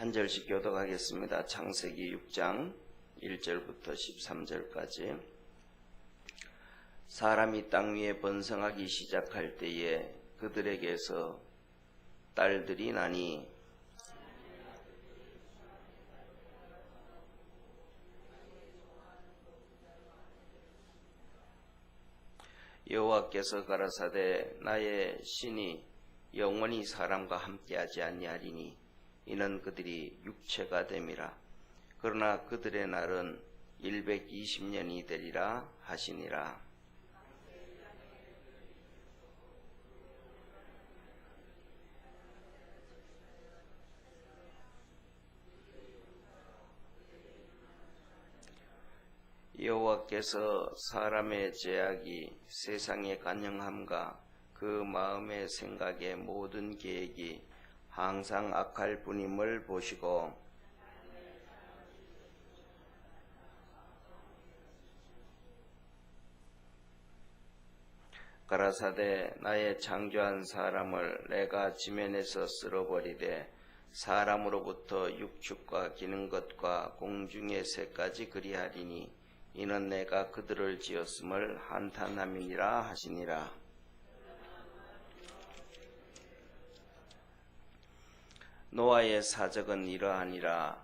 한 절씩 교독하겠습니다. 창세기 6장 1절부터 13절까지 사람이 땅 위에 번성하기 시작할 때에 그들에게서 딸들이 나니 여호와께서 가라사대 나의 신이 영원히 사람과 함께하지 아니하리니 이는 그들이 육체가 됨이라. 그러나 그들의 날은 120년이 되리라 하시니라. 여호와께서 사람의 죄악이 세상의 간영함과 그 마음의 생각의 모든 계획이 항상 악할 뿐임을 보시고 가라사대 나의 창조한 사람을 내가 지면에서 쓸어버리되 사람으로부터 육축과 기는 것과 공중의 새까지 그리하리니 이는 내가 그들을 지었음을 한탄함이니라 하시니라. 노아의 사적은 이러하니라.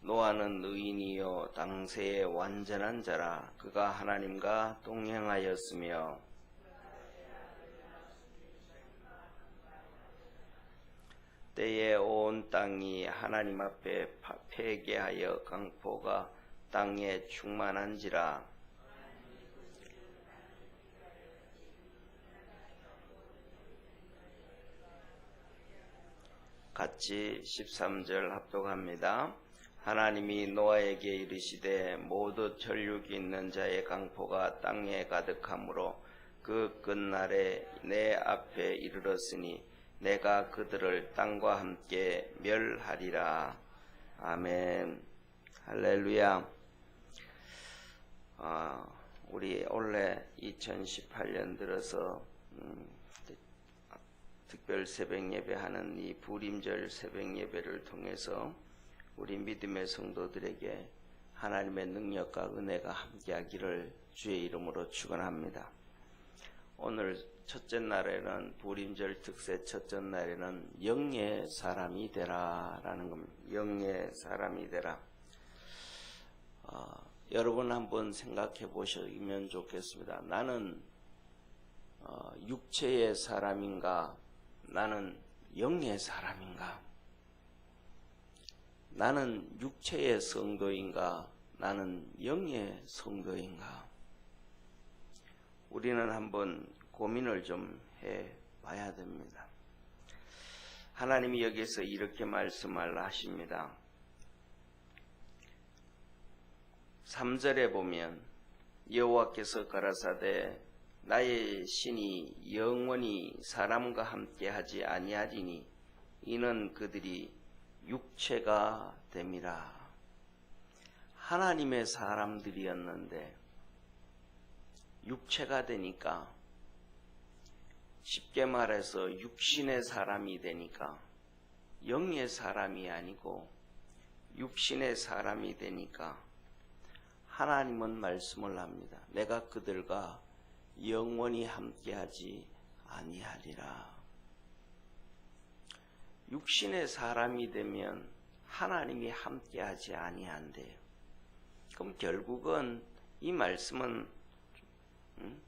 노아는 의인이요 당세의 완전한 자라. 그가 하나님과 동행하였으며. 때에 온 땅이 하나님 앞에 폐개하여 강포가 땅에 충만한지라 같이 13절 합독합니다. 하나님이 노아에게 이르시되 모두 혈육이 있는 자의 강포가 땅에 가득하므로 그 끝날에 내 앞에 이르렀으니 내가 그들을 땅과 함께 멸하리라. 아멘. 할렐루야. 아, 우리 올해 2018년 들어서 음, 특별 새벽 예배하는 이 부림절 새벽 예배를 통해서 우리 믿음의 성도들에게 하나님의 능력과 은혜가 함께하기를 주의 이름으로 축원합니다. 오늘 첫째 날에는 부림절 특세 첫째 날에는 영의 사람이 되라라는 겁니다. 영의 사람이 되라. 어, 여러분 한번 생각해 보시면 좋겠습니다. 나는 어, 육체의 사람인가? 나는 영의 사람인가? 나는 육체의 성도인가? 나는 영의 성도인가? 우리는 한번 고민을 좀 해 봐야 됩니다. 하나님이 여기서 이렇게 말씀을 하십니다. 3절에 보면 여호와께서 가라사대 나의 신이 영원히 사람과 함께 하지 아니하리니 이는 그들이 육체가 됨이라. 하나님의 사람들이었는데 육체가 되니까 쉽게 말해서 육신의 사람이 되니까 영의 사람이 아니고 육신의 사람이 되니까 하나님은 말씀을 합니다. 내가 그들과 영원히 함께하지 아니하리라. 육신의 사람이 되면 하나님이 함께하지 아니한대요. 그럼 결국은 이 말씀은 음?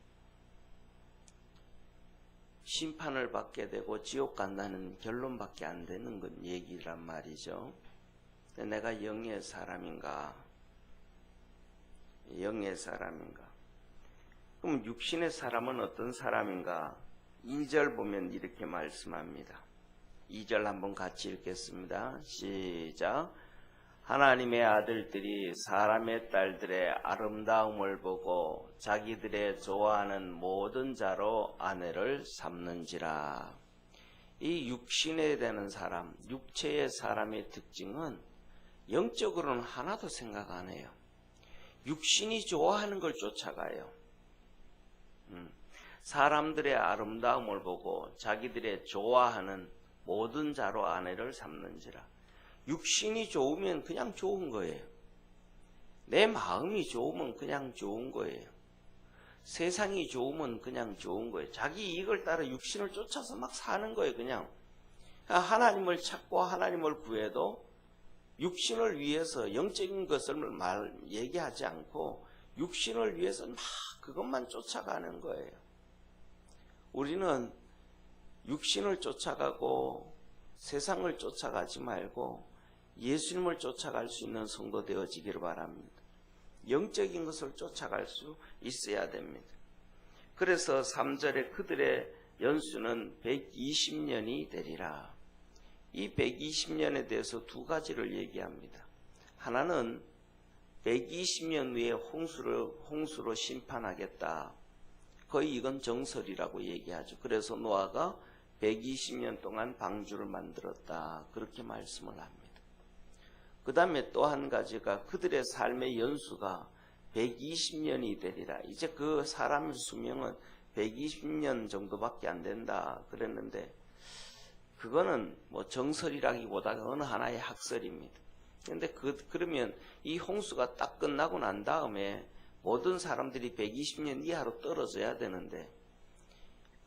심판을 받게 되고 지옥 간다는 결론밖에 안 되는 건 얘기란 말이죠. 내가 영의 사람인가? 영의 사람인가? 그럼 육신의 사람은 어떤 사람인가? 2절 보면 이렇게 말씀합니다. 2절 한번 같이 읽겠습니다. 시작. 하나님의 아들들이 사람의 딸들의 아름다움을 보고 자기들의 좋아하는 모든 자로 아내를 삼는지라. 이 육신에 되는 사람, 육체의 사람의 특징은 영적으로는 하나도 생각 안 해요. 육신이 좋아하는 걸 쫓아가요. 음, 사람들의 아름다움을 보고 자기들의 좋아하는 모든 자로 아내를 삼는지라. 육신이 좋으면 그냥 좋은 거예요. 내 마음이 좋으면 그냥 좋은 거예요. 세상이 좋으면 그냥 좋은 거예요. 자기 이익을 따라 육신을 쫓아서 막 사는 거예요, 그냥. 하나님을 찾고 하나님을 구해도 육신을 위해서 영적인 것을 말, 얘기하지 않고 육신을 위해서 막 그것만 쫓아가는 거예요. 우리는 육신을 쫓아가고 세상을 쫓아가지 말고 예수님을 쫓아갈 수 있는 성도 되어지기를 바랍니다. 영적인 것을 쫓아갈 수 있어야 됩니다. 그래서 3절에 그들의 연수는 120년이 되리라. 이 120년에 대해서 두 가지를 얘기합니다. 하나는 120년 후에 홍수를, 홍수로 심판하겠다. 거의 이건 정설이라고 얘기하죠. 그래서 노아가 120년 동안 방주를 만들었다. 그렇게 말씀을 합니다. 그 다음에 또 한 가지가 그들의 삶의 연수가 120년이 되리라. 이제 그 사람의 수명은 120년 정도밖에 안 된다. 그랬는데, 그거는 뭐 정설이라기보다 어느 하나의 학설입니다. 근데 그, 그러면 이 홍수가 딱 끝나고 난 다음에 모든 사람들이 120년 이하로 떨어져야 되는데,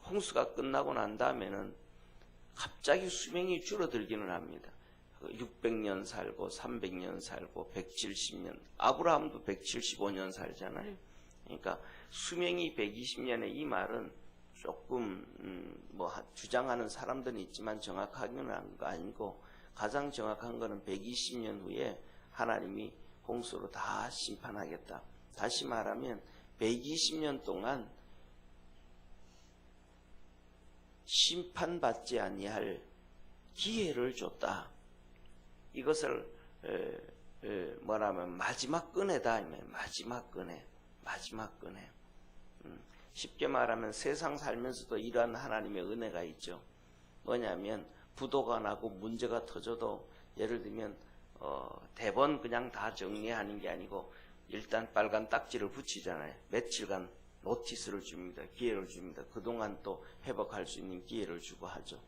홍수가 끝나고 난 다음에는 갑자기 수명이 줄어들기는 합니다. 600년 살고 300년 살고 170년 아브라함도 175년 살잖아요. 그러니까 수명이 120년의 이 말은 조금 음, 뭐 주장하는 사람들은 있지만 정확하게는 아니고 가장 정확한 것은 120년 후에 하나님이 홍수로 다 심판하겠다. 다시 말하면 120년 동안 심판받지 아니할 기회를 줬다. 이것을 에, 에, 뭐라면 마지막 끈에다 마지막 끈에 마지막 끈에 음, 쉽게 말하면 세상 살면서도 이러한 하나님의 은혜가 있죠. 뭐냐면 부도가 나고 문제가 터져도 예를 들면 어, 대번 그냥 다 정리하는 게 아니고 일단 빨간 딱지를 붙이잖아요. 며칠간 노티스를 줍니다. 기회를 줍니다. 그동안 또 회복할 수 있는 기회를 주고 하죠.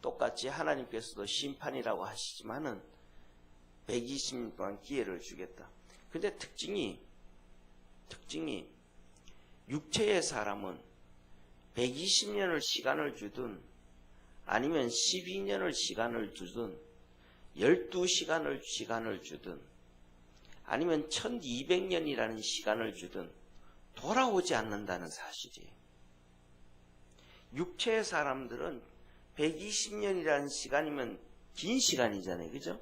똑같이 하나님께서도 심판이라고 하시지만은 120년 동안 기회를 주겠다. 근데 특징이, 특징이, 육체의 사람은 120년을 시간을 주든, 아니면 12년을 시간을 주든, 12시간을 시간을 주든, 아니면 1200년이라는 시간을 주든, 돌아오지 않는다는 사실이에요. 육체의 사람들은 120년이라는 시간이면 긴 시간이잖아요. 그죠?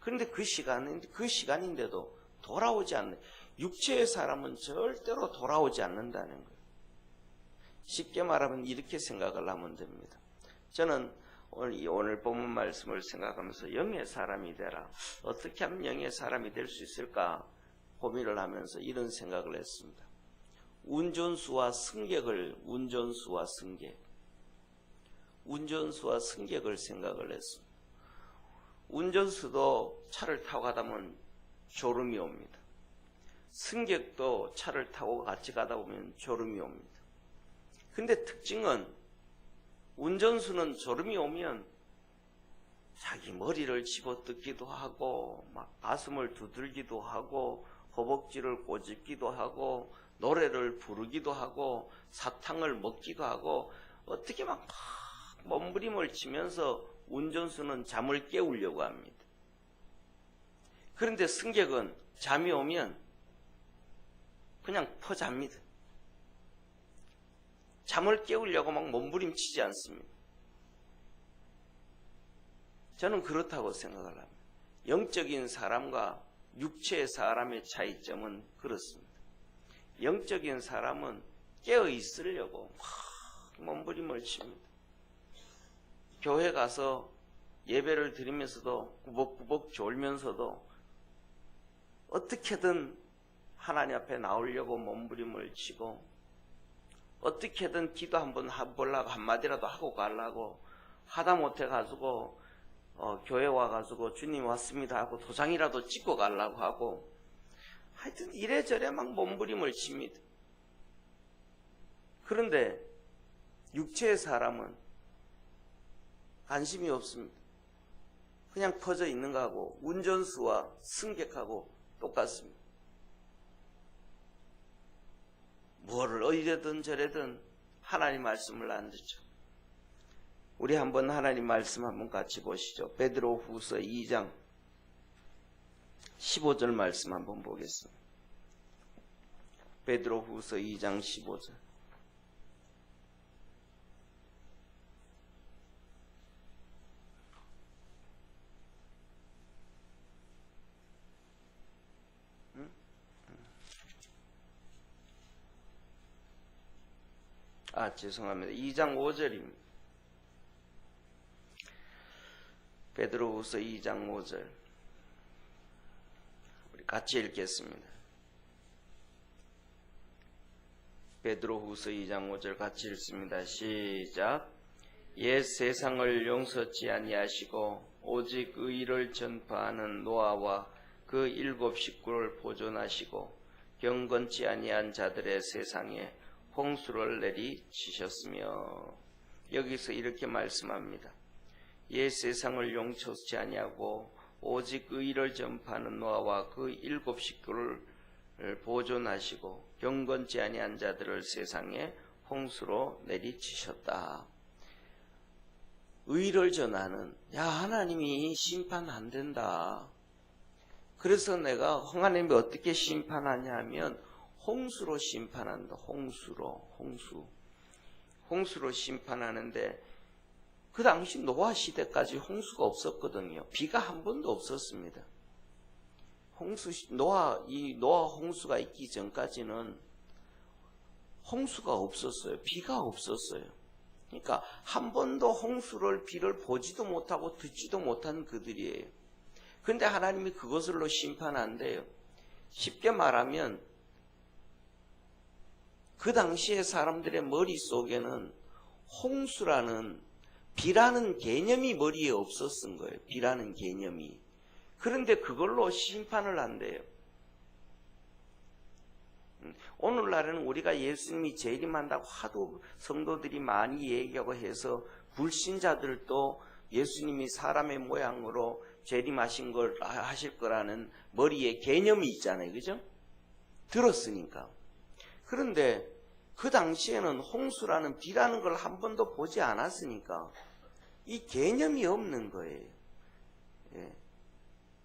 그런데 그 시간은 그 시간인데도 돌아오지 않는 육체의 사람은 절대로 돌아오지 않는다는 거예요. 쉽게 말하면 이렇게 생각을 하면 됩니다. 저는 오늘, 오늘 본문 말씀을 생각하면서 영의 사람이 되라. 어떻게 하면 영의 사람이 될 수 있을까 고민을 하면서 이런 생각을 했습니다. 운전수와 승객을 운전수와 승객 운전수와 승객을 생각을 했습니다. 운전수도 차를 타고 가다 보면 졸음이 옵니다. 승객도 차를 타고 같이 가다 보면 졸음이 옵니다. 근데 특징은 운전수는 졸음이 오면 자기 머리를 집어뜯기도 하고 막 가슴을 두들기도 하고 허벅지를 꼬집기도 하고 노래를 부르기도 하고 사탕을 먹기도 하고 어떻게 막 몸부림을 치면서 운전수는 잠을 깨우려고 합니다. 그런데 승객은 잠이 오면 그냥 퍼잡니다. 잠을 깨우려고 막 몸부림치지 않습니다. 저는 그렇다고 생각을 합니다. 영적인 사람과 육체의 사람의 차이점은 그렇습니다. 영적인 사람은 깨어 있으려고 막 몸부림을 칩니다. 교회 가서 예배를 드리면서도 꾸벅꾸벅 졸면서도 어떻게든 하나님 앞에 나오려고 몸부림을 치고 어떻게든 기도 한번 해보려고 한마디라도 하고 가려고 하다 못해 가지고 어, 교회 와가지고 주님 왔습니다 하고 도장이라도 찍고 가려고 하고 하여튼 이래저래 막 몸부림을 칩니다. 그런데 육체의 사람은 관심이 없습니다. 그냥 퍼져 있는 거하고 운전수와 승객하고 똑같습니다. 뭐를 이래든 저래든 하나님 말씀을 안 듣죠. 우리 한번 하나님 말씀 한번 같이 보시죠. 베드로 후서 2장 15절 말씀 한번 보겠습니다. 베드로 후서 2장 15절. 아, 죄송합니다. 2장 5절입니다. 베드로후서 2장 5절. 우리 같이 읽겠습니다. 베드로후서 2장 5절 같이 읽습니다. 시작. 옛 세상을 용서치 아니하시고 오직 의를 전파하는 노아와 그 일곱 식구를 보존하시고 경건치 아니한 자들의 세상에 홍수를 내리치셨으며 여기서 이렇게 말씀합니다. 옛 세상을 용서치 아니하고 오직 의를 전파하는 노아와 그 일곱 식구를 보존하시고 경건치 아니한 자들을 세상에 홍수로 내리치셨다. 의를 전하는 야 하나님이 심판 안 된다. 그래서 내가 하나님이 어떻게 심판하냐 하면 홍수로 심판한다. 홍수로 홍수. 홍수로 심판하는데 그 당시 노아 시대까지 홍수가 없었거든요. 비가 한 번도 없었습니다. 홍수 노아 이 노아 홍수가 있기 전까지는 홍수가 없었어요. 비가 없었어요. 그러니까 한 번도 홍수를 비를 보지도 못하고 듣지도 못한 그들이에요. 근데 하나님이 그것을로 심판한대요. 쉽게 말하면 그 당시의 사람들의 머릿속에는 홍수라는 비라는 개념이 머리에 없었은 거예요. 비라는 개념이. 그런데 그걸로 심판을 한대요. 음, 오늘날에는 우리가 예수님이 재림한다고 하도 성도들이 많이 얘기하고 해서 불신자들도 예수님이 사람의 모양으로 재림하신 걸 하실 거라는 머리에 개념이 있잖아요. 그죠? 들었으니까. 그런데 그 당시에는 홍수라는 비라는 걸 한 번도 보지 않았으니까 이 개념이 없는 거예요. 예.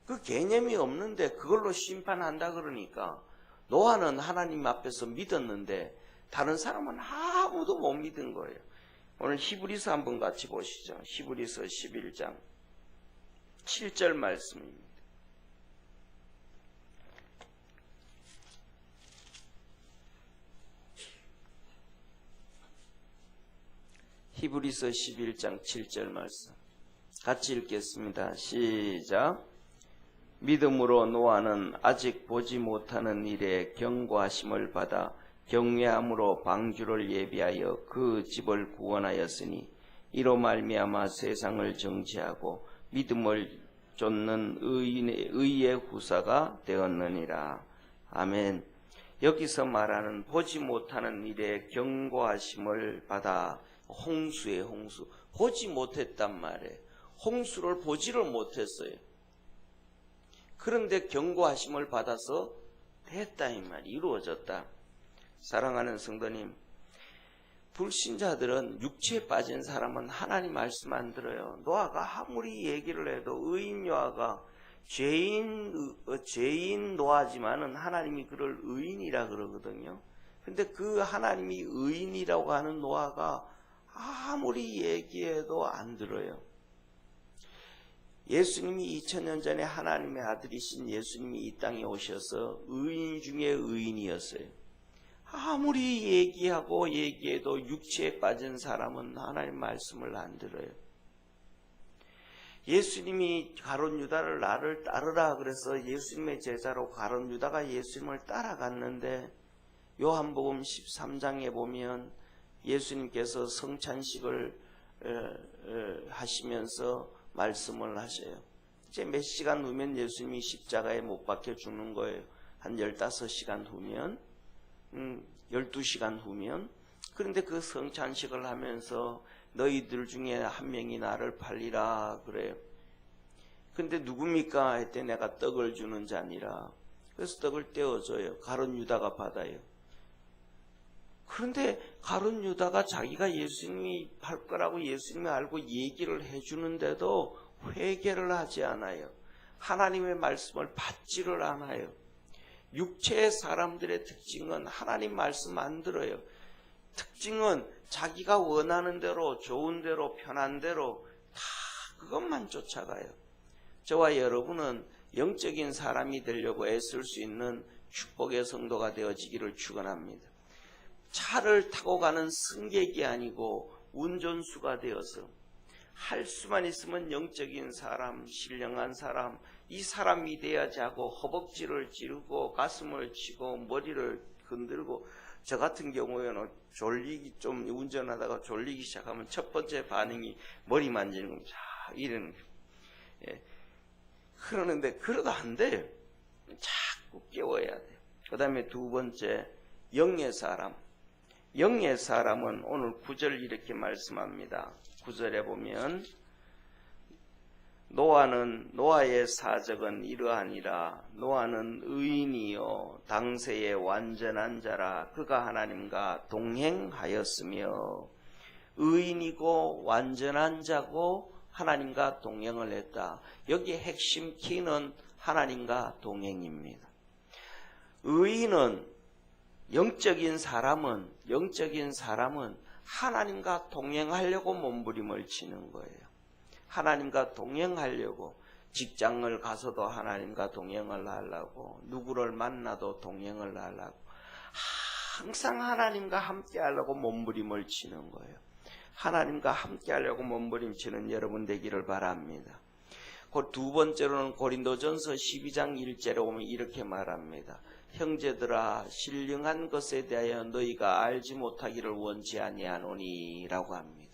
그 개념이 없는데 그걸로 심판한다 그러니까 노아는 하나님 앞에서 믿었는데 다른 사람은 아무도 못 믿은 거예요. 오늘 히브리서 한번 같이 보시죠. 히브리서 11장 7절 말씀입니다. 히브리서 11장 7절 말씀. 같이 읽겠습니다. 시작. 믿음으로 노아는 아직 보지 못하는 일에 경고하심을 받아 경외함으로 방주를 예비하여 그 집을 구원하였으니 이로 말미암아 세상을 정지하고 믿음을 쫓는 의인의, 의의 후사가 되었느니라. 아멘. 여기서 말하는 보지 못하는 일에 경고하심을 받아 홍수의 홍수. 보지 못했단 말이에요. 홍수를 보지를 못했어요. 그런데 경고하심을 받아서 됐다 이 말이 이루어졌다. 사랑하는 성도님, 불신자들은 육체에 빠진 사람은 하나님 말씀 안 들어요. 노아가 아무리 얘기를 해도 의인 노아가 죄인 어, 죄인 노아지만은 하나님이 그를 의인이라 그러거든요. 근데 그 하나님이 의인이라고 하는 노아가 아무리 얘기해도 안 들어요. 예수님이 2000년 전에 하나님의 아들이신 예수님이 이 땅에 오셔서 의인 중에 의인이었어요. 아무리 얘기하고 얘기해도 육체에 빠진 사람은 하나님 말씀을 안 들어요. 예수님이 가론 유다를 나를 따르라 그래서 예수님의 제자로 가론 유다가 예수님을 따라갔는데 요한복음 13장에 보면 예수님께서 성찬식을 하시면서 말씀을 하셔요. 이제 몇 시간 후면 예수님이 십자가에 못 박혀 죽는 거예요. 한 15시간 후면, 음, 12시간 후면. 그런데 그 성찬식을 하면서 너희들 중에 한 명이 나를 팔리라 그래요. 근데 누굽니까? 했더니 내가 떡을 주는 자니라. 그래서 떡을 떼어줘요. 가론 유다가 받아요. 그런데 가론 유다가 자기가 예수님이 할 거라고 예수님이 알고 얘기를 해주는데도 회개를 하지 않아요. 하나님의 말씀을 받지를 않아요. 육체의 사람들의 특징은 하나님 말씀 안 들어요. 특징은 자기가 원하는 대로, 좋은 대로, 편한 대로 다 그것만 쫓아가요. 저와 여러분은 영적인 사람이 되려고 애쓸 수 있는 축복의 성도가 되어지기를 축원합니다. 차를 타고 가는 승객이 아니고 운전수가 되어서 할 수만 있으면 영적인 사람, 신령한 사람, 이 사람이 돼야지 하고 허벅지를 찌르고 가슴을 치고 머리를 흔들고 저 같은 경우에는 졸리기 좀 운전하다가 졸리기 시작하면 첫 번째 반응이 머리 만지는 겁니다. 자, 이러는. 예. 그러는데 그러다 안 돼요. 자꾸 깨워야 돼요. 그 다음에 두 번째 영의 사람. 영의 사람은 오늘 구절 이렇게 말씀합니다. 구절에 보면 노아는 노아의 사적은 이러하니라 노아는 의인이요 당세의 완전한 자라 그가 하나님과 동행하였으며 의인이고 완전한 자고 하나님과 동행을 했다. 여기 핵심 키는 하나님과 동행입니다. 의인은 영적인 사람은 영적인 사람은 하나님과 동행하려고 몸부림을 치는 거예요. 하나님과 동행하려고 직장을 가서도 하나님과 동행을 하려고 누구를 만나도 동행을 하려고 항상 하나님과 함께 하려고 몸부림을 치는 거예요. 하나님과 함께 하려고 몸부림치는 여러분 되기를 바랍니다. 그 두 번째로는 고린도전서 12장 1절에 보면 이렇게 말합니다. 형제들아 신령한 것에 대하여 너희가 알지 못하기를 원치 아니하노니라고 합니다.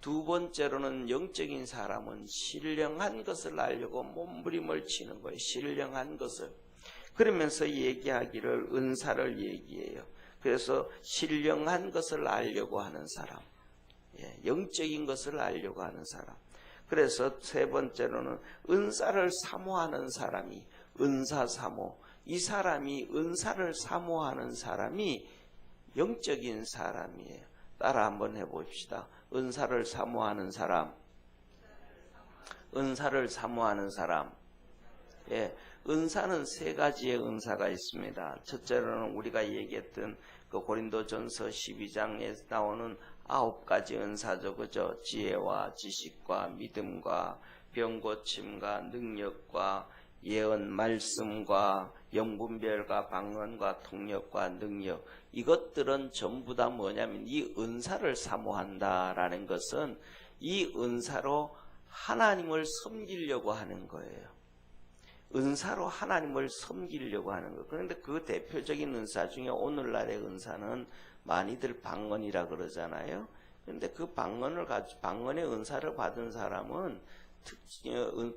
두 번째로는 영적인 사람은 신령한 것을 알려고 몸부림을 치는 거예요. 신령한 것을. 그러면서 얘기하기를 은사를 얘기해요. 그래서 신령한 것을 알려고 하는 사람. 예, 영적인 것을 알려고 하는 사람. 그래서 세 번째로는 은사를 사모하는 사람이 은사 사모. 이 사람이 은사를 사모하는 사람이 영적인 사람이에요. 따라 한번 해봅시다. 은사를 사모하는 사람. 은사를 사모하는 사람. 예, 은사는 세 가지의 은사가 있습니다. 첫째로는 우리가 얘기했던 그 고린도전서 12장에 나오는 아홉 가지 은사죠. 그죠? 지혜와 지식과 믿음과 병고침과 능력과 예언 말씀과 영분별과 방언과 통역과 능력 이것들은 전부 다 뭐냐면 이 은사를 사모한다라는 것은 이 은사로 하나님을 섬기려고 하는 거예요. 은사로 하나님을 섬기려고 하는 거. 그런데 그 대표적인 은사 중에 오늘날의 은사는 많이들 방언이라 그러잖아요. 그런데 그 방언을 가지 방언의 은사를 받은 사람은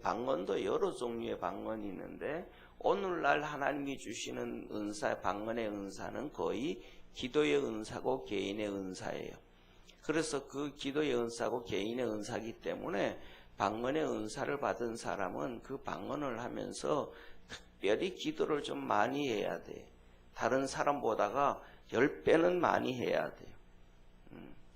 방언도 여러 종류의 방언이 있는데 오늘날 하나님이 주시는 은사 방언의 은사는 거의 기도의 은사고 개인의 은사예요. 그래서 그 기도의 은사고 개인의 은사기 때문에 방언의 은사를 받은 사람은 그 방언을 하면서 특별히 기도를 좀 많이 해야 돼. 다른 사람보다가 10배는 많이 해야 돼요.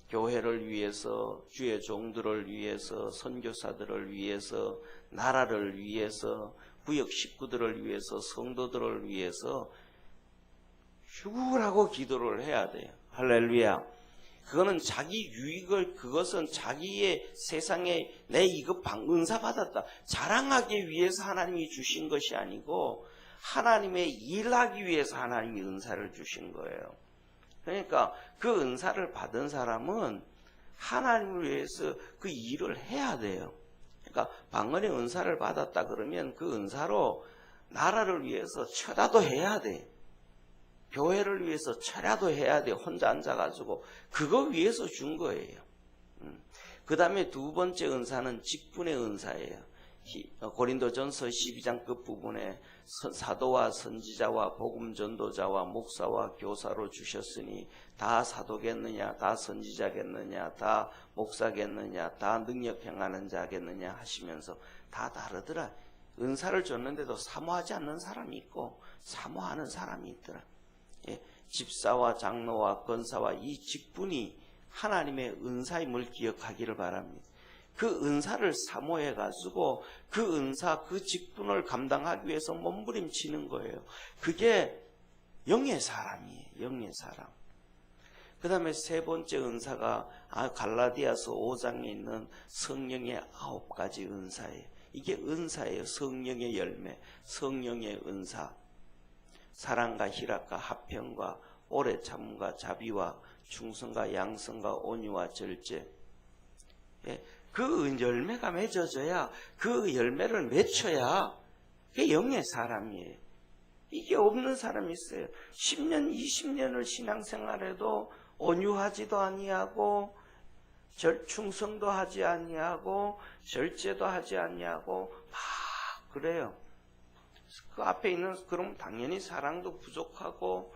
음, 교회를 위해서, 주의 종들을 위해서, 선교사들을 위해서, 나라를 위해서, 구역 식구들을 위해서, 성도들을 위해서 죽으라고 기도를 해야 돼요. 할렐루야. 그거는 자기 유익을 그것은 자기의 세상에 내 이거 은사 받았다 자랑하기 위해서 하나님이 주신 것이 아니고 하나님의 일하기 위해서 하나님이 은사를 주신 거예요. 그러니까 그 은사를 받은 사람은 하나님을 위해서 그 일을 해야 돼요. 그러니까 방언의 은사를 받았다 그러면 그 은사로 나라를 위해서 쳐다도 해야 돼. 교회를 위해서 철야도 해야 돼. 혼자 앉아가지고. 그거 위해서 준 거예요. 음. 그 다음에 두 번째 은사는 직분의 은사예요. 어, 고린도전서 12장 끝부분에 사도와 선지자와 복음 전도자와 목사와 교사로 주셨으니 다 사도겠느냐 다 선지자겠느냐 다 목사겠느냐 다 능력 행하는 자겠느냐 하시면서 다 다르더라. 은사를 줬는데도 사모하지 않는 사람이 있고 사모하는 사람이 있더라. 예, 집사와 장로와 권사와 이 직분이 하나님의 은사임을 기억하기를 바랍니다. 그 은사를 사모해 가지고 그 은사 그 직분을 감당하기 위해서 몸부림치는 거예요. 그게 영의 사람이에요. 영의 사람. 그 다음에 세 번째 은사가 아, 갈라디아서 5장에 있는 성령의 아홉 가지 은사예요. 이게 은사예요. 성령의 열매, 성령의 은사. 사랑과 희락과 화평과 오래 참과 자비와 충성과 양성과 온유와 절제. 예, 그 열매가 맺어져야 그 열매를 맺혀야 그게 영의 사람이에요. 이게 없는 사람이 있어요. 10년, 20년을 신앙생활해도 온유하지도 아니하고 절 충성도 하지 아니하고 절제도 하지 아니하고 막 그래요. 그 앞에 있는 그럼 당연히 사랑도 부족하고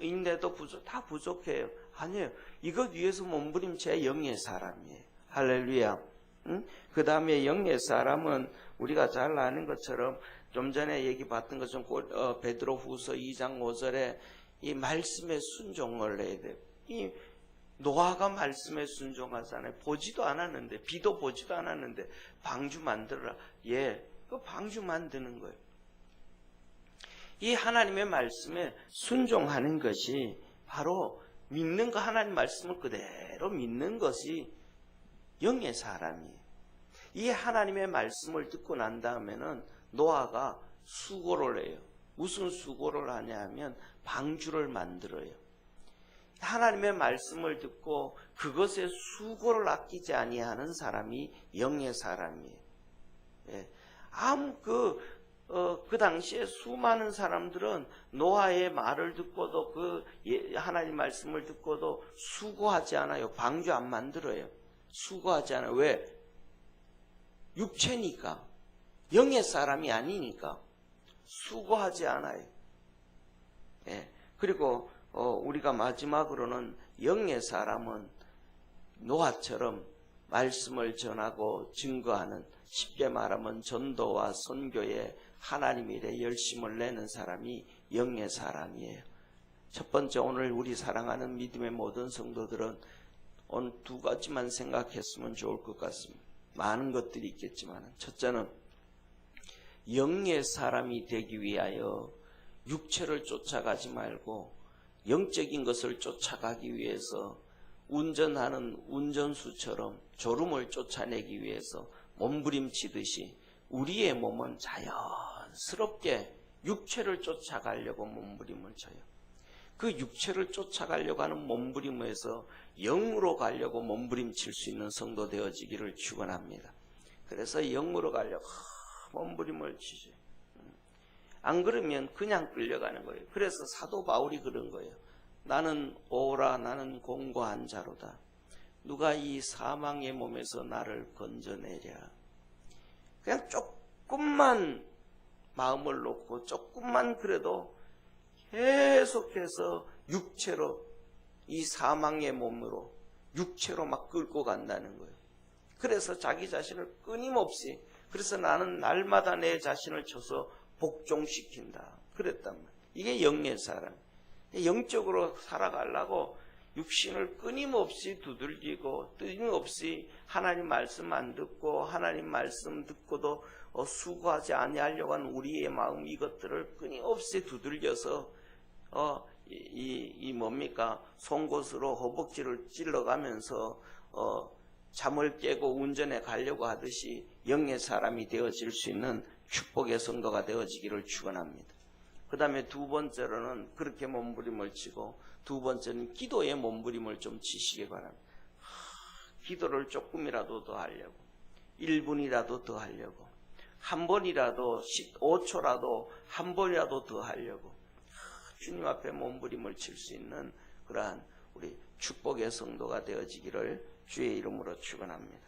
인내도 부족 다 부족해요. 아니에요. 이것 위해서 몸부림쳐야 영의 사람이에요. 할렐루야. 응? 그 다음에 영의 사람은 우리가 잘 아는 것처럼 좀 전에 얘기 봤던 것처럼 어, 베드로 후서 2장 5절에 이 말씀에 순종을 해야 돼요. 이 노아가 말씀에 순종하잖아요. 보지도 않았는데, 비도 보지도 않았는데, 방주 만들어라. 예, 그 방주 만드는 거예요. 이 하나님의 말씀에 순종하는 것이 바로 믿는 거 하나님 말씀을 그대로 믿는 것이 영의 사람이에요. 이 하나님의 말씀을 듣고 난 다음에는 노아가 수고를 해요. 무슨 수고를 하냐 하면 방주를 만들어요. 하나님의 말씀을 듣고 그것에 수고를 아끼지 아니하는 사람이 영의 사람이에요. 예. 아무 그, 어, 그 당시에 수많은 사람들은 노아의 말을 듣고도 그 예, 하나님 말씀을 듣고도 수고하지 않아요. 방주 안 만들어요. 수고하지 않아요. 왜? 육체니까. 영의 사람이 아니니까. 수고하지 않아요. 예. 그리고 어, 우리가 마지막으로는 영의 사람은 노아처럼 말씀을 전하고 증거하는 쉽게 말하면 전도와 선교에 하나님 일에 열심을 내는 사람이 영의 사람이에요. 첫 번째 오늘 우리 사랑하는 믿음의 모든 성도들은 오늘 두 가지만 생각했으면 좋을 것 같습니다. 많은 것들이 있겠지만 첫째는 영의 사람이 되기 위하여 육체를 쫓아가지 말고 영적인 것을 쫓아가기 위해서 운전하는 운전수처럼 졸음을 쫓아내기 위해서 몸부림치듯이 우리의 몸은 자연스럽게 육체를 쫓아가려고 몸부림을 쳐요. 그 육체를 쫓아가려고 하는 몸부림에서 영으로 가려고 몸부림칠 수 있는 성도 되어지기를 축원합니다. 그래서 영으로 가려고 몸부림을 치죠. 안 그러면 그냥 끌려가는 거예요. 그래서 사도 바울이 그런 거예요. 나는 오라 나는 공고한 자로다. 누가 이 사망의 몸에서 나를 건져내랴. 그냥 조금만 마음을 놓고 조금만 그래도 계속해서 육체로 이 사망의 몸으로 육체로 막 끌고 간다는 거예요. 그래서 자기 자신을 끊임없이 그래서 나는 날마다 내 자신을 쳐서 복종시킨다. 그랬단 말이에요. 이게 영의 사람. 영적으로 살아가려고 육신을 끊임없이 두들기고 끊임없이 하나님 말씀 안 듣고 하나님 말씀 듣고도 어, 수고하지 아니하려고 하는 우리의 마음 이것들을 끊임없이 두들겨서 어, 이, 이, 뭡니까 송곳으로 허벅지를 찔러가면서 어, 잠을 깨고 운전해 가려고 하듯이 영의 사람이 되어질 수 있는 축복의 성도가 되어지기를 축원합니다. 그 다음에 두 번째로는 그렇게 몸부림을 치고 두 번째는 기도의 몸부림을 좀 치시기 바랍니다. 하, 기도를 조금이라도 더 하려고 1분이라도 더 하려고 한 번이라도 15초라도 한 번이라도 더 하려고 하, 주님 앞에 몸부림을 칠 수 있는 그러한 우리 축복의 성도가 되어지기를 주의 이름으로 축원합니다.